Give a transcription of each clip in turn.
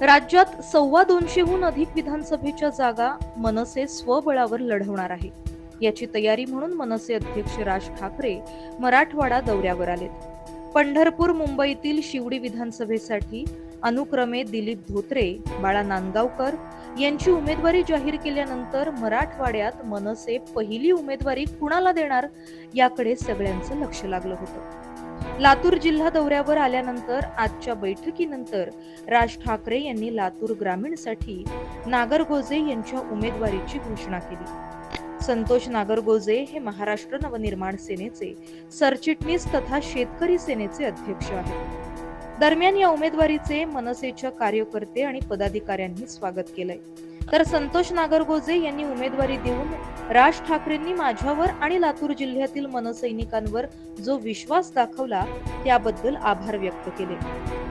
राज्यात सव्वा दोनशेहून अधिक विधानसभेच्या जागा मनसे स्वबळावर लढवणार आहे. याची तयारी म्हणून मनसे अध्यक्ष राज ठाकरे मराठवाडा दौऱ्यावर आलेत. पंढरपूर मुंबईतील शिवडी विधानसभेसाठी अनुक्रमे दिलीप धोत्रे बाळा नांदगावकर यांची उमेदवारी जाहीर केल्यानंतर मराठवाड्यात मनसे पहिली उमेदवारी कुणाला देणार याकडे सगळ्यांचं लक्ष लागलं होतं. लातूर जिल्हा दौऱ्यावर आल्यानंतर आजच्या बैठकीनंतर राज ठाकरे यांनी लातूर ग्रामीणसाठी नागरगोजे यांच्या उमेदवारीची घोषणा केली. संतोष नागरगोजे हे महाराष्ट्र नवनिर्माण सेनेचे सरचिटणीस तथा शेतकरी सेनेचे अध्यक्ष आहेत. दरम्यान या उमेदवारीचे मनसेच्या कार्यकर्ते आणि पदाधिकाऱ्यांनी स्वागत केलंय. तर संतोष नागरगोजे यांनी उमेदवारी देऊन राज ठाकरेंनी माझ्यावर आणि लातूर जिल्ह्यातील मनसैनिकांवर जो विश्वास दाखवला त्याबद्दल आभार व्यक्त केले.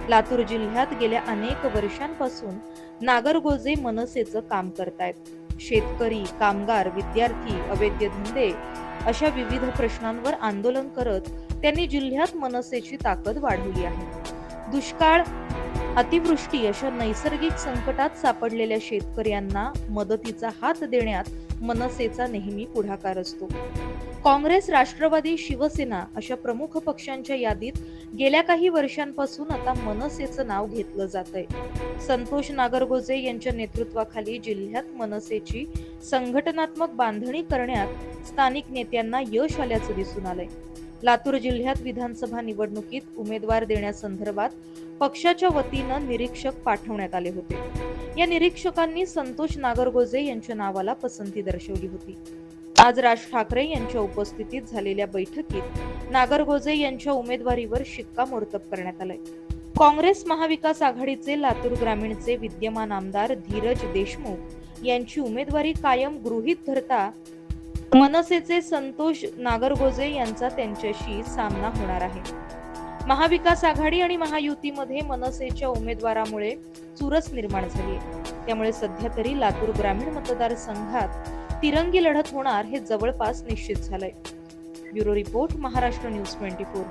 लातूर जिल्ह्यात गेल्या अनेक वर्षांपासून नागरगोजे मनसेचं काम करतायत. शेतकरी कामगार विद्यार्थी अवैध धंदे अशा विविध प्रश्नांवर आंदोलन करत त्यांनी जिल्ह्यात मनसेची ताकद वाढवली आहे. दुष्काळ अतिवृष्टी अशा नैसर्गिक संकटात सापडलेल्या शेतकऱ्यांना मदतीचा हात देण्यात मनसेचा नेहमी पुढाकार असतो. काँग्रेस राष्ट्रवादी शिवसेना अशा प्रमुख पक्षांच्या यादीत गेल्या काही वर्षांपासून आता मनसेचं नाव घेतलं जात आहे संतोष नागरगोजे यांच्या नेतृत्वाखाली जिल्ह्यात मनसेची संघटनात्मक बांधणी करण्यात स्थानिक नेत्यांना यश आल्याचं दिसून आलंय. लातूर जिल्ह्यात विधानसभा निवडणुकीत उमेदवार देण्यासंदर्भात पक्षाच्या वतीनं निरीक्षक पाठवण्यात आले होते. या निरीक्षकांनी संतोष नागरगोजे यांच्या नावाला पसंती दर्शवली होती. आज राज ठाकरे यांच्या उपस्थितीत झालेल्या बैठकीत नागरगोजे यांच्या उमेदवारीवर शिक्कामोर्तब करण्यात आलंय. काँग्रेस महाविकास आघाडीचे लातूर ग्रामीणचे विद्यमान आमदार धीरज देशमुख यांची उमेदवारी कायम गृहीत धरता मनसेचे संतोष नागरगोजे यांचा त्यांच्याशी सामना होणार आहे. महाविकास आघाडी आणि महायुतीमध्ये मनसेच्या उमेदवारामुळे चुरस निर्माण झाली त्यामुळे सध्या तरी लातूर ग्रामीण मतदारसंघात तिरंगी लढत होणार हे जवळपास निश्चित झालंय. Bureau report Maharashtra news twenty four.